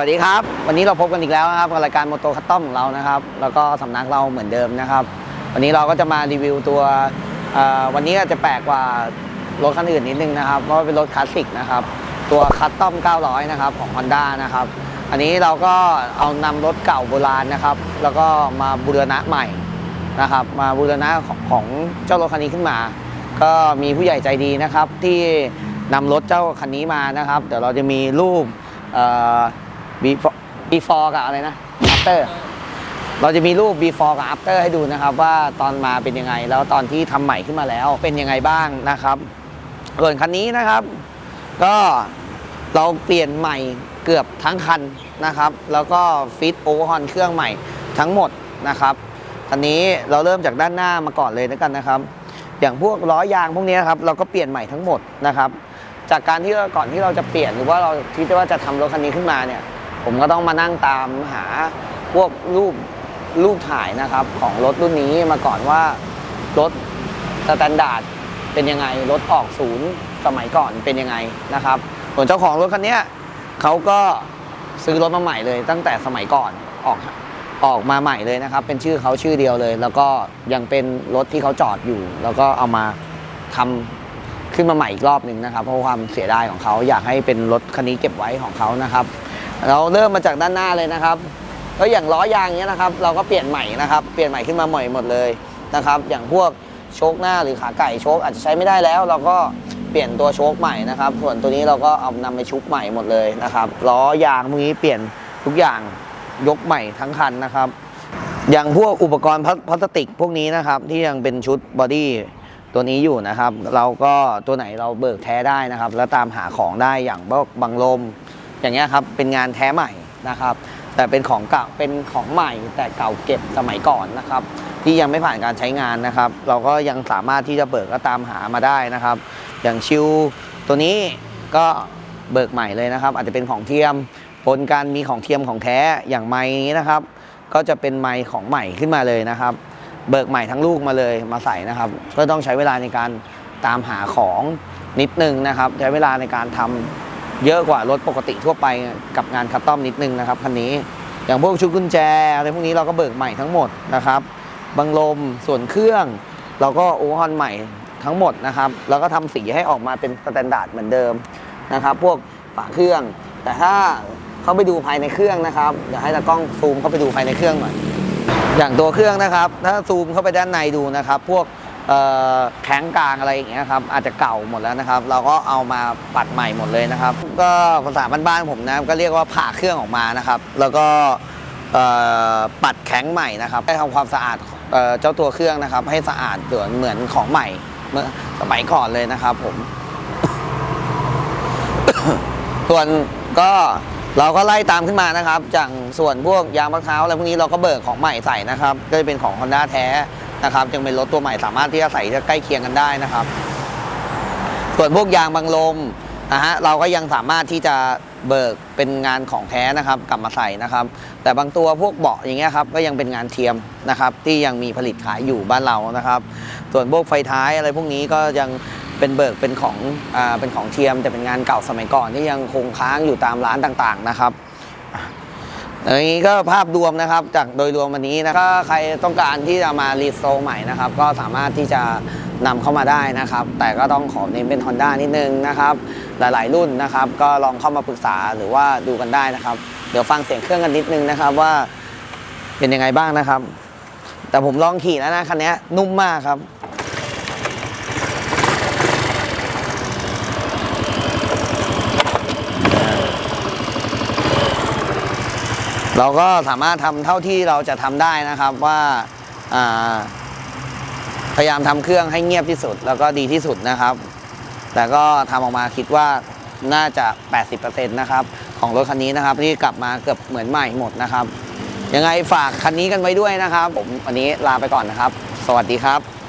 สวัสดีครับ วันนี้เราพบกันอีกแล้วนะครับกับรายการโมโตคัตตอมของเรานะครับ แล้วก็สำนักเราเหมือนเดิมนะครับ วันนี้เราก็จะมารีวิวตัววันนี้อาจจะแปลกกว่ารถคันอื่นนิดนึงนะครับเพราะว่าเป็นรถคลาสสิกนะครับ ตัวคัตตอม 900 นะครับของ Honda นะครับ อันนี้เราก็เอานำรถเก่าโบราณนะครับ แล้วก็มาบูรณะใหม่นะครับ มาบูรณะของของเจ้ารถคันนี้ขึ้นมา ก็มีผู้ใหญ่ใจดีนะครับที่นำรถเจ้าคันนี้มานะครับ เดี๋ยวเราจะมีรูป before before กับอะไรนะ after เราจะมีรูป before กับ after ให้ดูนะครับ ว่าตอนมาเป็นยังไง แล้วตอนที่ทำใหม่ขึ้นมาแล้วเป็นยังไงบ้างนะครับส่วนคันนี้นะครับ ก็เราเปลี่ยนใหม่เกือบทั้งคันนะครับ แล้วก็ฟิตโอเวอร์ฮอนเครื่องใหม่ทั้งหมดนะครับคันนี้เราเริ่มจากด้านหน้ามาก่อนเลยแล้วกันนะครับ อย่างพวกล้อยางพวกนี้ครับ เราก็เปลี่ยนใหม่ทั้งหมดนะครับ จากการที่ก่อนที่เราจะเปลี่ยนหรือว่าเราคิดว่าจะทำรถคันนี้ขึ้นมาเนี่ย ผมก็ต้องมานั่งตามหาพวกรูปรูปถ่ายนะครับของรถรุ่นนี้มาก่อนว่ารถสแตนดาร์ดเป็นยังไงรถออกศูนย์สมัยก่อนเป็นยังไงนะครับส่วนเจ้าของรถคันนี้เขาก็ซื้อรถมาใหม่เลย ตั้งแต่สมัยก่อนออกออกมาใหม่เลยนะครับ เป็นชื่อเขาชื่อเดียวเลย แล้วก็ยังเป็นรถที่เขาจอดอยู่ แล้วก็เอามาทำขึ้นมาใหม่อีกรอบหนึ่งนะครับ เพราะความเสียดายของเขาอยากให้เป็นรถคันนี้เก็บไว้ของเขานะครับ เราเริ่มมาจากด้านหน้าเลยนะครับก็อย่างล้อยางเนี้ยนะครับเราก็เปลี่ยนใหม่นะครับเปลี่ยนใหม่ขึ้นมาใหม่หมดเลยนะครับ อย่างพวกโชคหน้าหรือขาไก่โชคอาจจะใช้ไม่ได้แล้ว เราก็เปลี่ยนตัวโชคใหม่นะครับ ส่วนตัวนี้เราก็เอานำไปชุบใหม่หมดเลยนะครับล้อยางพวกนี้เปลี่ยนทุกอย่างยกใหม่ทั้งคันนะครับ อย่างพวกอุปกรณ์พลาพลาสติกพวกนี้นะครับ ที่ยังเป็นชุดบอดี้ตัวนี้อยู่นะครับ เราก็ตัวไหนเราเบิกแท้ได้นะครับ แล้วตามหาของได้อย่างพวกบังลม อย่างเงี้ยครับเป็นงานแท้ใหม่นะครับ แต่เป็นของเก่าเป็นของใหม่แต่เก่าเก็บสมัยก่อนนะครับ ที่ยังไม่ผ่านการใช้งานนะครับ เราก็ยังสามารถที่จะเบิกก็ตามหามาได้นะครับ อย่างชิวตัวนี้ก็เบิกใหม่เลยนะครับ อาจจะเป็นของเทียมปนกันมีของเทียมของแท้อย่างไม้นี้นะครับ ก็จะเป็นไม้ของใหม่ขึ้นมาเลยนะครับ เบิกใหม่ทั้งลูกมาเลยมาใส่นะครับ ก็ต้องใช้เวลาในการตามหาของนิดนึงนะครับ ใช้เวลาในการทำ เยอะกว่ารถปกติทั่วไปกับงานคัสตอมนิดนึงนะครับคันนี้ อย่างพวกชุดกุญแจอะไรพวกนี้เราก็เบิกใหม่ทั้งหมดนะครับบังลมส่วนเครื่อง เราก็โอเวอร์ฮอนใหม่ทั้งหมดนะครับแล้วก็ทำสีให้ออกมาเป็นสแตนดาร์ดเหมือนเดิมนะครับ พวกฝาเครื่อง แต่ถ้าเข้าไปดูภายในเครื่องนะครับเดี๋ยวให้ตากล้องซูมเข้าไปดูภายในเครื่องหน่อยอย่างตัวเครื่องนะครับ ถ้าซูมเข้าไปด้านในดูนะครับ พวก แข้งกลางอะไรอย่างเงี้ยครับอาจจะเก่าหมดแล้วนะครับ เราก็เอามาปัดใหม่หมดเลยนะครับ ก็ภาษาบ้านๆผมนะก็เรียกว่าผ่าเครื่องออกมานะครับ แล้วก็ปัดแข้งใหม่นะครับให้ทำความสะอาดเอเจ้าตัวเครื่องนะครับ ให้สะอาดเหมือนเหมือนของใหม่เมื่อสมัยก่อนเลยนะครับผม ส่วนก็เราก็ไล่ตามขึ้นมานะครับจากส่วนพวกยางมะพร้าวอะไรพวกนี้เราก็เบิกของใหม่ใส่นะครับ ก็จะเป็นของ Honda แท้ นะครับ จึงเป็นรถตัวใหม่สามารถที่จะใส่จะใกล้เคียงกันได้นะครับ ส่วนพวกยางบางลมนะฮะเราก็ยังสามารถที่จะเบิกเป็นงานของแท้นะครับ กลับมาใส่นะครับ แต่บางตัวพวกเบาะอย่างเงี้ยครับก็ยังเป็นงานเทียมนะครับ ที่ยังมีผลิตขายอยู่บ้านเรานะครับ ส่วนพวกไฟท้ายอะไรพวกนี้ก็ยังเป็นเบิกเป็นของอ่าเป็นของเทียม แต่เป็นงานเก่าสมัยก่อนที่ยังคงค้างอยู่ตามร้านต่างๆนะครับ อย่างนี้ก็ภาพรวมนะครับจากโดยรวมวันนี้นะก็ใครต้องการที่จะมารีโซใหม่นะครับ ก็สามารถที่จะนำเข้ามาได้นะครับ แต่ก็ต้องขอเน้นเป็น Honda นิดนึงนะครับ หลายๆ รุ่นนะครับ ก็ลองเข้ามาปรึกษาหรือว่าดูกันได้นะครับ เดี๋ยวฟังเสียงเครื่องกันนิดนึงนะครับว่าเป็นยังไงบ้างนะครับ แต่ผมลองขี่แล้วนะคันนี้นุ่มมากครับ เราก็สามารถทำเท่าที่เราจะทำได้นะครับว่าาพยายามทำเครื่องให้เงียบที่สุด แล้วก็ดีที่สุดนะครับ แต่ก็ทำออกมาคิดว่าน่าจะ 80%นะครับของรถคันนี้นะครับที่กลับมาเกือบเหมือนใหม่หมดนะครับ ยังไงฝากคันนี้กันไว้ด้วยนะครับ ผมวันนี้ลาไปก่อนนะครับ สวัสดีครับ